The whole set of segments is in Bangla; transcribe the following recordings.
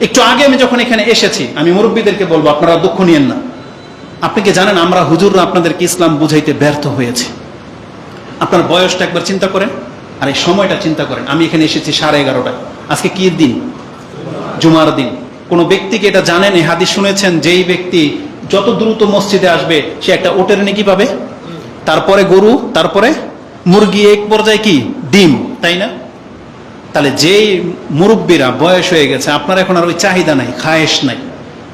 একটু আগে আমি যখন এখানে এসেছি, আমি মুরব্বীদেরকে বলব, আপনারা দুঃখ নিয়েন না। আপনি কি জানেন, আমরা হুজুররা আপনাদেরকে ইসলাম বুঝাইতে ব্যর্থ হয়েছি। আপনার বয়সটা একবার চিন্তা করেন, আর এই সময়টা চিন্তা করেন। আমি এখানে এসেছি সাড়ে এগারোটায়। আজকে কি দিন? জুমার দিন। কোনো ব্যক্তিকে এটা জানেন? এই হাদিস শুনেছেন, যেই ব্যক্তি যত দ্রুত মসজিদে আসবে, সে একটা ওটের নাকি পাবে? তারপরে গরু, তারপরে মুরগি, এক পর্যায়ে কি? ডিম, তাই না? তাহলে যেই মুরব্বীরা বয়স হয়ে গেছে, আপনার এখন আর ওই চাহিদা নাই, খায়েশ নাই,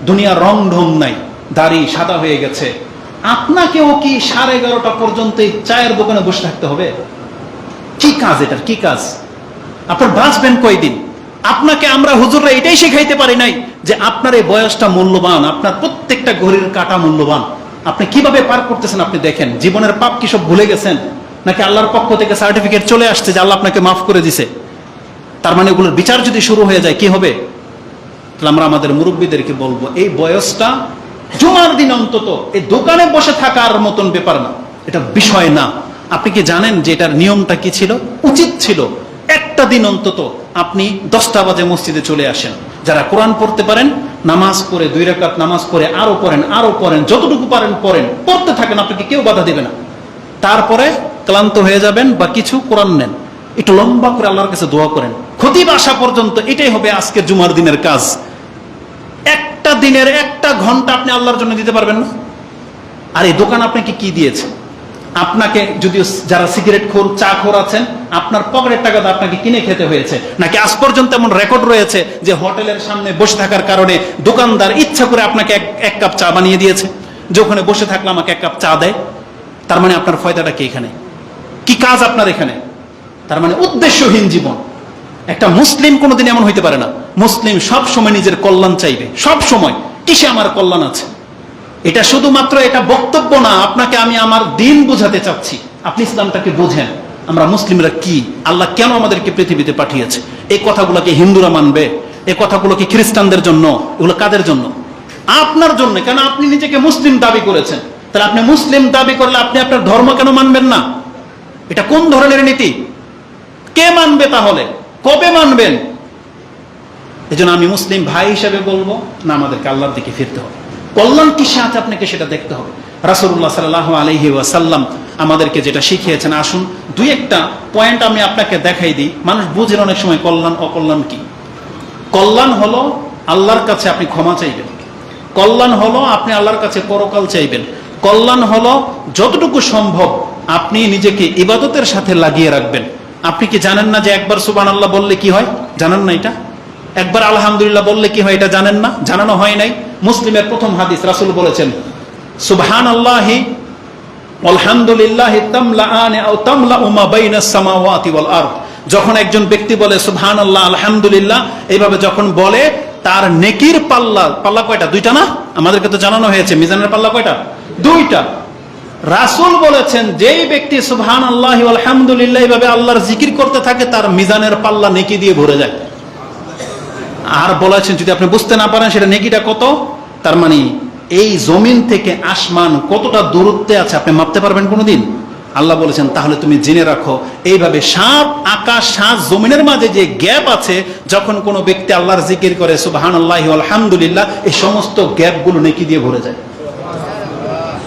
দুনিয়ার রং ঢং নাই, দাড়ি সাদা হয়ে গেছে, আপনাকেও কি সাড়ে এগারোটা পর্যন্ত এই চায়ের দোকানে বসে থাকতে হবে? কি কাজ এটার? কি কাজ? আপনার বাঁচবেন কয়দিন? আপনাকে আমরা হুজুররা এটাই শেখাইতে পারি নাই যে আপনার এই বয়সটা মূল্যবান, আপনার প্রত্যেকটা ঘড়ির কাটা মূল্যবান। আপনি কীভাবে পার করতেছেন আপনি দেখেন। জীবনের পাপ কি সব ভুলে গেছেন? নাকি আল্লাহর পক্ষ থেকে সার্টিফিকেট চলে আসছে যে আল্লাহ আপনাকে মাফ করে দিছে? তার মানে ওগুলোর বিচার যদি শুরু হয়ে যায়, কি হবে? তাহলে আমরা আমাদের মুরব্বীদেরকে বলব, এই বয়সটা জুমার দিন অন্তত, এই দোকানে বসে থাকার মতন ব্যাপার না। এটা বিষয় না। আপনি কি জানেন যে এটার নিয়মটা কি ছিল? উচিত ছিল একটা দিন অন্তত আপনি দশটা বাজে মসজিদে চলে আসেন। যারা কোরআন পড়তে পারেন, নামাজ পড়ে, দুই রেখাত নামাজ পড়ে আরও পড়েন আরও পড়েন, যতটুকু পারেন পড়েন, পড়তে থাকেন, আপনাকে কেউ বাধা দেবে না। তারপরে ক্লান্ত হয়ে যাবেন বা কিছু কোরআন নেন। একটু লম্বা করে আল্লাহর কাছে দোয়া করেন। খতিব আসা পর্যন্ত এটাই হবে আজকে জুমার দিনের কাজ। একটা দিনের একটা ঘণ্টা আপনি আল্লাহর জন্য দিতে পারবেন না। আর এই দোকান আপনাকে কি দিয়েছে? আপনাকে যদিও যারা সিগারেট খোর, চা খোর আছেন, আপনার পকেটের টাকা আপনাকে কিনে খেতে হয়েছে। নাকি আজ পর্যন্ত এমন রেকর্ড রয়েছে যে হোটেলের সামনে বসে থাকার কারণে দোকানদার ইচ্ছা করে আপনাকে এক- এক কাপ চা বানিয়ে দিয়েছে? যে ওখানে বসে থাকলে আমাকে এক কাপ চা দেয়। তার মানে আপনার ফয়দাটা কি এখানে? কি কাজ আপনার এখানে? তার মানে উদ্দেশ্যহীন জীবন। একটা মুসলিম কোনোদিন এমন হইতে পারে না। মুসলিম সব সময় নিজের কল্যাণ চাইবে। সব সময় কিসে আমার কল্যাণ আছে? এটা শুধুমাত্র এটা বক্তব্য না, আপনাকে আমি আমার দিন বুঝাতে চাচ্ছি। আপনি ইসলামটাকে বোঝেন, আমরা মুসলিমরা কি? আল্লাহ কেন আমাদেরকে পৃথিবীতে পাঠিয়েছে? এই কথাগুলোকে হিন্দুরা মানবে? এই কথাগুলো কি খ্রিস্টানদের জন্য? এগুলো কাদের জন্য? আপনার জন্য, কেন আপনি নিজেকে মুসলিম দাবি করেছেন? তাহলে আপনি মুসলিম দাবি করলে আপনি আপনার ধর্ম কেন মানবেন না? এটা কোন ধরনের নীতি? কে মানবে তাহলে? কবে মানবেন? এই জন্য আমি মুসলিম ভাই হিসেবে বলব, না, আমাদেরকে আল্লাহর দিকে ফিরতে হবে। কল্যাণ কিসে আছে আপনাকে সেটা দেখতে হবে? রাসুল্লাহ সাল্লাহ আলহি ওয়াসাল্লাম আমাদেরকে যেটা শিখিয়েছেন, আসুন, দুই একটা পয়েন্ট আমি আপনাকে দেখাই দিই। মানুষ বুঝেন অনেক সময় কল্যাণ, অকল্যাণ কি। কল্যাণ হলো আল্লাহর কাছে আপনি ক্ষমা চাইবেন। কল্যাণ হলো আপনি আল্লাহর কাছে পরকাল চাইবেন। কল্যাণ হলো যতটুকু সম্ভব আপনি নিজেকে ইবাদতের সাথে লাগিয়ে রাখবেন। আপনি কি জানেন না যে একবার সুবান আল্লাহ বললে কি হয়? জানেন না এটা? একবার আলহামদুলিল্লাহ বললে কি হয় এটা জানেন না? জানানো হয় নাই। মুসলিমের প্রথম হাদিস রাসুল বলেছেন সুবহান আল্লাহি আলহামদুলিল্লাহ যখন একজন ব্যক্তি বলে, সুবহানাল্লাহ, আলহামদুলিল্লাহ, এইভাবে যখন বলে, তার নেকির পাল্লা পাল্লা কয়টা? দুইটা না? আমাদেরকে তো জানানো হয়েছে। মিজানের পাল্লা কয়টা? দুইটা। রাসূল বলেছেন, যেই ব্যক্তি সুবহান আল্লাহ আলহামদুলিল্লাহ এইভাবে আল্লাহর জিকির করতে থাকে, তার মিজানের পাল্লা নেকি দিয়ে ভরে যায়। আর বলেছেন, যদি আপনি বুঝতে না পারেন, সেটা নেকিটা কত? তার মানে এই জমিন থেকে আসমান কতটা দূরত্বে আছে, আপনি মাপতে পারবেন কোনোদিন? আল্লাহ বলেছেন, তাহলে তুমি জেনে রাখো, এইভাবে সাপ, আকাশ সাত জমিনের মাঝে যে গ্যাপ আছে, যখন কোনো ব্যক্তি আল্লাহর জিকির করে সুবাহান আল্লাহ আলহামদুলিল্লাহ এই সমস্ত গ্যাপগুলো নেকি দিয়ে ভরে যায়।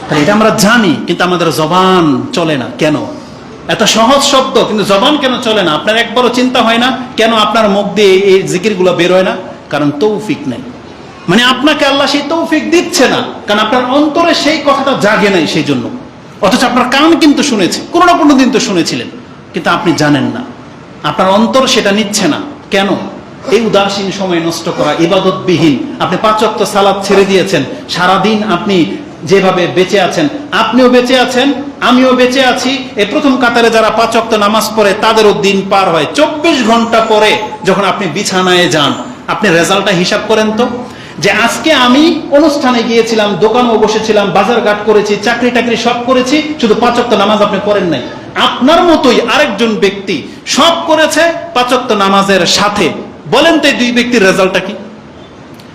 তাহলে এটা আমরা জানি, কিন্তু আমাদের জবান চলে না। কেন? এত সহজ শব্দ, কিন্তু জবান কেন চলে না? আপনার একবারও চিন্তা হয় না, কেন আপনার মুখ দিয়ে এই জিকিরগুলো বেরোয় না? কারণ তৌফিক নেই। মানে আপনাকে আল্লাহ সেই তৌফিক দিচ্ছে না, কারণ আপনার অন্তরে সেই কথাটা জাগে নাই সেই জন্য অথচ আপনার কান কিন্তু শুনেছে, কোনো না কোনো দিন তো শুনেছিলেন। কিন্তু আপনি জানেন না। আপনার অন্তর সেটা নিচ্ছে না। কেন? এই উদাসীন সময় নষ্ট করা, ইবাদতবিহীন। আপনি পাঁচক্ত সালাদ ছেড়ে দিয়েছেন। সারাদিন আপনি যেভাবে বেঁচে আছেন, আপনিও বেঁচে আছেন, আমিও বেঁচে আছি। এই প্রথম কাতারে যারা পাঁচক্ত নামাজ পড়ে, তাদেরও দিন পার হয়। চব্বিশ ঘণ্টা পরে যখন আপনি বিছানায় যান, আপনি রেজাল্টটা হিসাব করেন তো? যে আজকে আমি অনুষ্ঠানে গিয়েছিলাম, দোকানেও বসেছিলাম, বাজার ঘাট করেছি, চাকরি টাকরি সব করেছি, শুধু পাঁচক্ত নামাজ আপনি পড়েন নাই। আপনার মতোই আরেকজন ব্যক্তি সব করেছে পাঁচক্ত নামাজের সাথে। বলেন তো এই দুই ব্যক্তির রেজাল্টটা কি?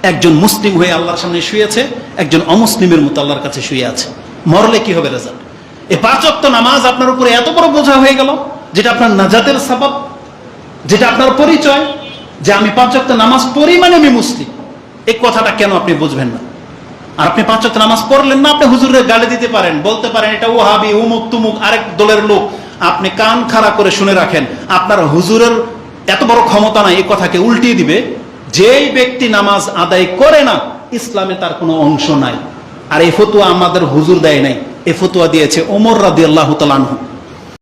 একজন মুসলিম হয়ে আল্লাহর সামনে শুয়েছে একজন অমুসলিমের মতো আল্লাহর কাছে শুয়ে আছে। মরলে কি হবে রেজাল্ট এই পাঁচক্ত নামাজ আপনার উপরে এত বড় বোঝা হয়ে গেল, যেটা আপনার নাজাতের সবাব, যেটা আপনার পরিচয়, যে আমি পাঁচ ওয়াক্ত নামাজ পড়ি মানে আমি মুসলিম। এই কথাটা কেন আপনি বুঝবেন না? আর আপনি পাঁচ ওয়াক্ত নামাজ পড়লেন না, আপনি হুজুরের গালে দিতে পারেন, বলতে পারেন, এটা ওহাবি, উমুক, তুমুক, আরেক দলের লোক। আপনি কান খাড়া করে শুনে রাখেন, আপনার হুজুরের এত বড় ক্ষমতা নাই, এই কথাকে উল্টিয়ে দিবে। যেই ব্যক্তি নামাজ আদায় করে না, ইসলামে তার কোনো অংশ নাই। আর এই ফতুয়া আমাদের হুজুর দেয় নাই। এ ফতুয়া দিয়েছে ওমর রাদি আল্লাহ তালানহু